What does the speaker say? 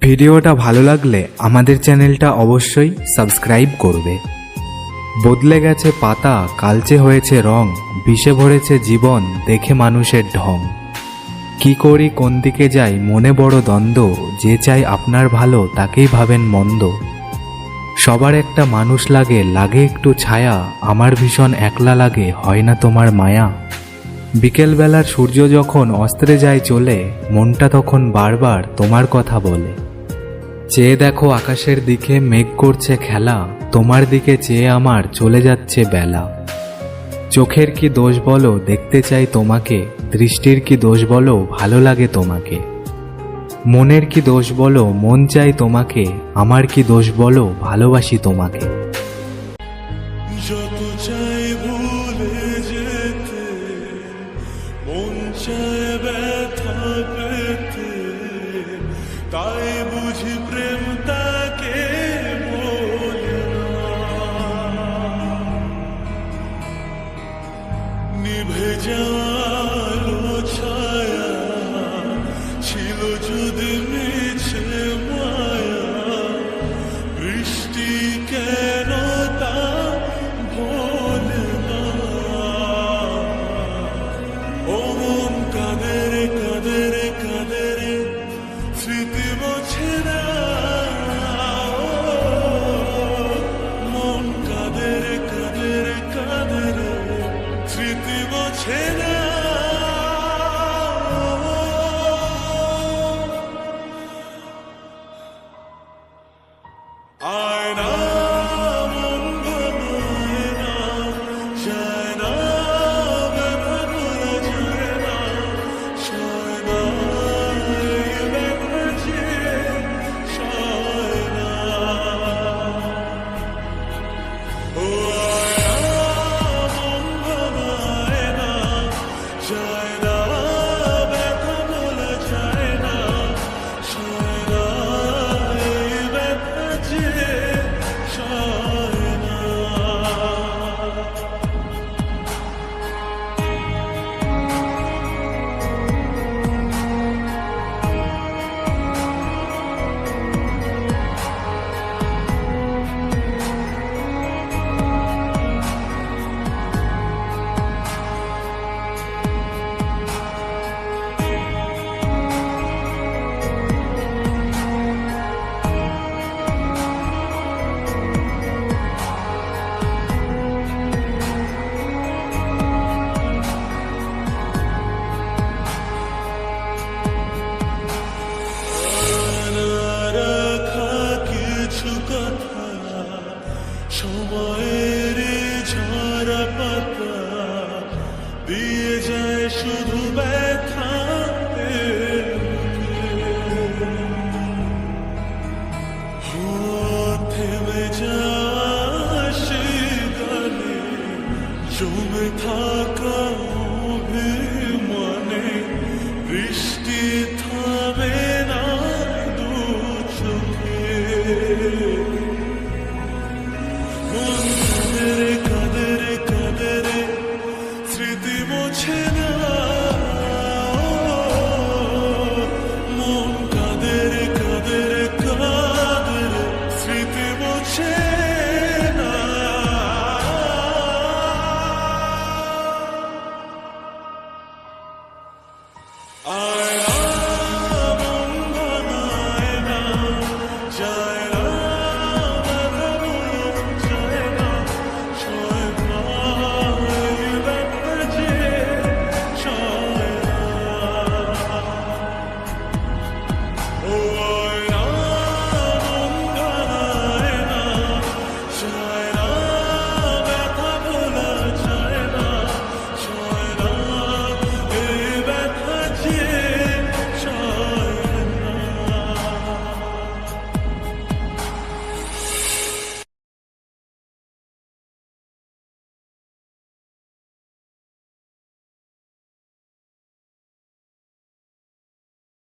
ভিডিওটা ভালো লাগলে আমাদের চ্যানেলটা অবশ্যই সাবস্ক্রাইব করবে। বদলে গেছে পাতা, কালচে হয়েছে রং, বিষে ভরেছে জীবন, দেখে মানুষের ঢং। কি করি, কোন দিকে যাই, মনে বড় দ্বন্দ্ব, যে চাই আপনার ভালো, তাকেই ভাবেন মন্দ। সবার একটা মানুষ লাগে লাগে একটু ছায়া, আমার ভীষণ একলা লাগে, হয় না তোমার মায়া। বিকেলবেলার সূর্য যখন অস্ত্রে যায় চলে, মনটা তখন বারবার তোমার কথা বলে। চেয়ে দেখো আকাশের দিকে মেঘ করছে খেলা, তোমার দিকে চেয়ে আমার চলে যাচ্ছে বেলা। চোখের কি দোষ বলো, দেখতে চাই তোমাকে, দৃষ্টির কি দোষ বলো, ভালো লাগে তোমাকে। মনের কি দোষ বলো, মন চাই তোমাকে, আমার কি দোষ বলো, ভালোবাসি তোমাকে। Ein